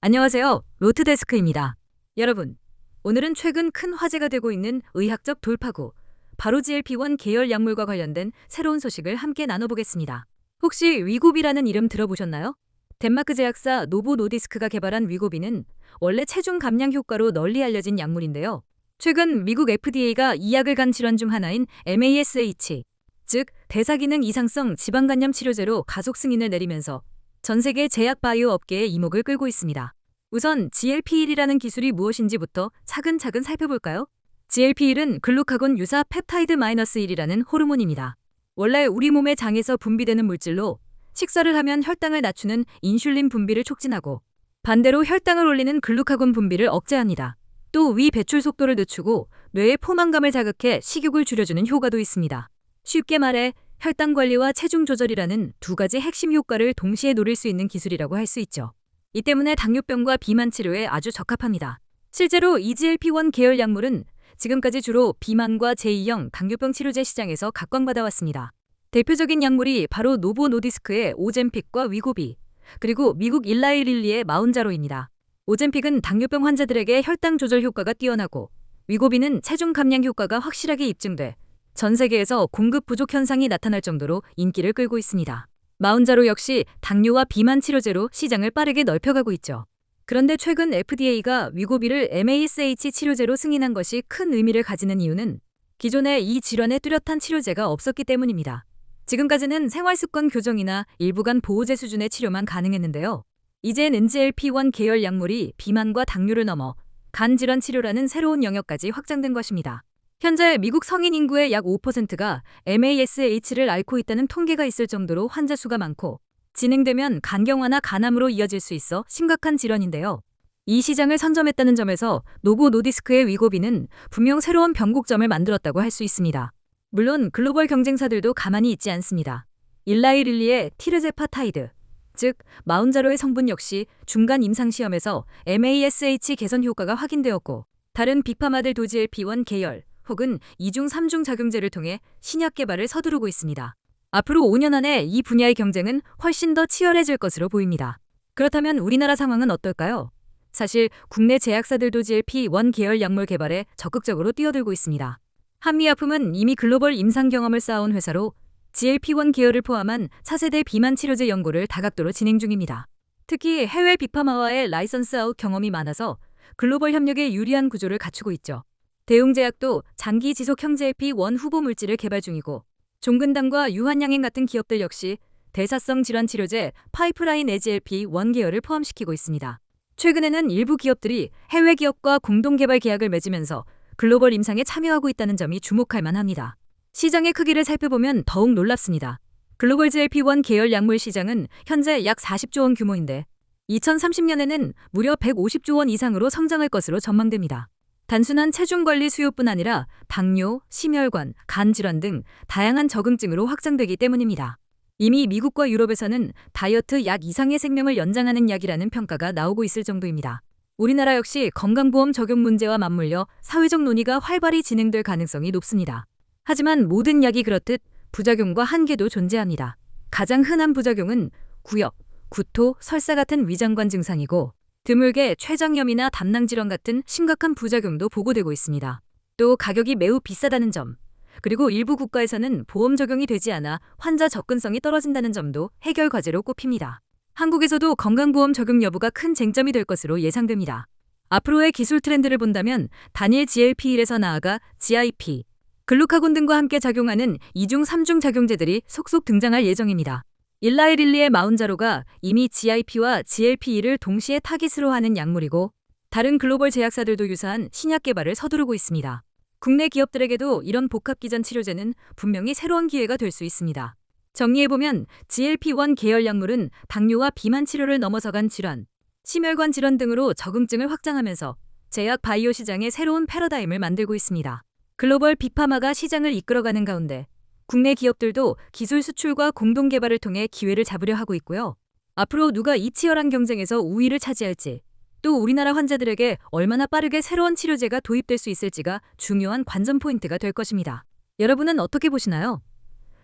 안녕하세요. 로트데스크입니다. 여러분, 오늘은 최근 큰 화제가 되고 있는 의학적 돌파구, 바로 GLP-1 계열 약물과 관련된 새로운 소식을 함께 나눠보겠습니다. 혹시 위고비라는 이름 들어보셨나요? 덴마크 제약사 노보 노디스크가 개발한 위고비는 원래 체중 감량 효과로 널리 알려진 약물인데요. 최근 미국 FDA가 이 약을 간 질환 중 하나인 MASH, 즉 대사기능 이상성 지방간염 치료제로 가속 승인을 내리면서 전 세계 제약 바이오 업계의 이목을 끌고 있습니다. 우선 GLP-1이라는 기술이 무엇인지부터 차근차근 살펴볼까요? GLP-1은 글루카곤 유사 펩타이드 마이너스 1이라는 호르몬입니다. 원래 우리 몸의 장에서 분비되는 물질로 식사를 하면 혈당을 낮추는 인슐린 분비를 촉진하고 반대로 혈당을 올리는 글루카곤 분비를 억제합니다. 또 위 배출 속도를 늦추고 뇌의 포만감을 자극해 식욕을 줄여주는 효과도 있습니다. 쉽게 말해 혈당 관리와 체중 조절이라는 두 가지 핵심 효과를 동시에 노릴 수 있는 기술이라고 할 수 있죠. 이 때문에 당뇨병과 비만 치료에 아주 적합합니다. 실제로 EGLP-1 계열 약물은 지금까지 주로 비만과 제2형 당뇨병 치료제 시장에서 각광받아 왔습니다. 대표적인 약물이 바로 노보 노디스크의 오젠픽과 위고비, 그리고 미국 일라이 릴리의 마운자로입니다. 오젠픽은 당뇨병 환자들에게 혈당 조절 효과가 뛰어나고 위고비는 체중 감량 효과가 확실하게 입증돼 전 세계에서 공급 부족 현상이 나타날 정도로 인기를 끌고 있습니다. 마운자로 역시 당뇨와 비만 치료제로 시장을 빠르게 넓혀가고 있죠. 그런데 최근 FDA가 위고비를 MASH 치료제로 승인한 것이 큰 의미를 가지는 이유는 기존에 이 질환에 뚜렷한 치료제가 없었기 때문입니다. 지금까지는 생활습관 교정이나 일부간 보호제 수준의 치료만 가능했는데요. 이젠 NGLP-1 계열 약물이 비만과 당뇨를 넘어 간 질환 치료라는 새로운 영역까지 확장된 것입니다. 현재 미국 성인 인구의 약 5%가 MASH를 앓고 있다는 통계가 있을 정도로 환자 수가 많고 진행되면 간경화나 간암으로 이어질 수 있어 심각한 질환인데요. 이 시장을 선점했다는 점에서 노보 노디스크의 위고비는 분명 새로운 변곡점을 만들었다고 할 수 있습니다. 물론 글로벌 경쟁사들도 가만히 있지 않습니다. 일라이 릴리의 티르제파타이드, 즉 마운자로의 성분 역시 중간 임상시험에서 MASH 개선 효과가 확인되었고 다른 빅파마들 도지엘 B1 계열 혹은 2중 3중 작용제를 통해 신약 개발을 서두르고 있습니다. 앞으로 5년 안에 이 분야의 경쟁은 훨씬 더 치열해질 것으로 보입니다. 그렇다면 우리나라 상황은 어떨까요? 사실 국내 제약사들도 GLP-1 계열 약물 개발에 적극적으로 뛰어들고 있습니다. 한미약품은 이미 글로벌 임상 경험을 쌓아온 회사로 GLP-1 계열을 포함한 차세대 비만 치료제 연구를 다각도로 진행 중입니다. 특히 해외 빅파마와의 라이선스 아웃 경험이 많아서 글로벌 협력에 유리한 구조를 갖추고 있죠. 대웅제약도 장기 지속형 GLP-1 후보 물질을 개발 중이고 종근당과 유한양행 같은 기업들 역시 대사성 질환 치료제 파이프라인 AGLP-1 계열을 포함시키고 있습니다. 최근에는 일부 기업들이 해외 기업과 공동 개발 계약을 맺으면서 글로벌 임상에 참여하고 있다는 점이 주목할 만합니다. 시장의 크기를 살펴보면 더욱 놀랍습니다. 글로벌 GLP-1 계열 약물 시장은 현재 약 40조 원 규모인데 2030년에는 무려 150조 원 이상으로 성장할 것으로 전망됩니다. 단순한 체중 관리 수요뿐 아니라 당뇨, 심혈관, 간 질환 등 다양한 적응증으로 확장되기 때문입니다. 이미 미국과 유럽에서는 다이어트 약 이상의 생명을 연장하는 약이라는 평가가 나오고 있을 정도입니다. 우리나라 역시 건강보험 적용 문제와 맞물려 사회적 논의가 활발히 진행될 가능성이 높습니다. 하지만 모든 약이 그렇듯 부작용과 한계도 존재합니다. 가장 흔한 부작용은 구역, 구토, 설사 같은 위장관 증상이고 드물게 췌장염이나 담낭질환 같은 심각한 부작용도 보고되고 있습니다. 또 가격이 매우 비싸다는 점, 그리고 일부 국가에서는 보험 적용이 되지 않아 환자 접근성이 떨어진다는 점도 해결 과제로 꼽힙니다. 한국에서도 건강보험 적용 여부가 큰 쟁점이 될 것으로 예상됩니다. 앞으로의 기술 트렌드를 본다면 단일 GLP-1에서 나아가 GIP, 글루카곤 등과 함께 작용하는 2중, 3중 작용제들이 속속 등장할 예정입니다. 일라이릴리의 마운자로가 이미 GIP와 GLP-1을 동시에 타깃으로 하는 약물이고 다른 글로벌 제약사들도 유사한 신약 개발을 서두르고 있습니다. 국내 기업들에게도 이런 복합 기전 치료제는 분명히 새로운 기회가 될 수 있습니다. 정리해보면 GLP-1 계열 약물은 당뇨와 비만 치료를 넘어서간 질환, 심혈관 질환 등으로 적응증을 확장하면서 제약 바이오 시장의 새로운 패러다임을 만들고 있습니다. 글로벌 빅파마가 시장을 이끌어가는 가운데 국내 기업들도 기술 수출과 공동 개발을 통해 기회를 잡으려 하고 있고요. 앞으로 누가 이 치열한 경쟁에서 우위를 차지할지, 또 우리나라 환자들에게 얼마나 빠르게 새로운 치료제가 도입될 수 있을지가 중요한 관전 포인트가 될 것입니다. 여러분은 어떻게 보시나요?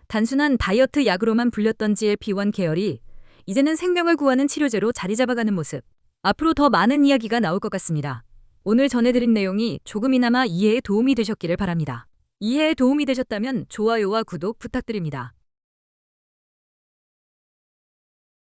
단순한 다이어트 약으로만 불렸던 GLP-1 계열이 이제는 생명을 구하는 치료제로 자리 잡아가는 모습. 앞으로 더 많은 이야기가 나올 것 같습니다. 오늘 전해드린 내용이 조금이나마 이해에 도움이 되셨기를 바랍니다. 이해에 도움이 되셨다면 좋아요와 구독 부탁드립니다.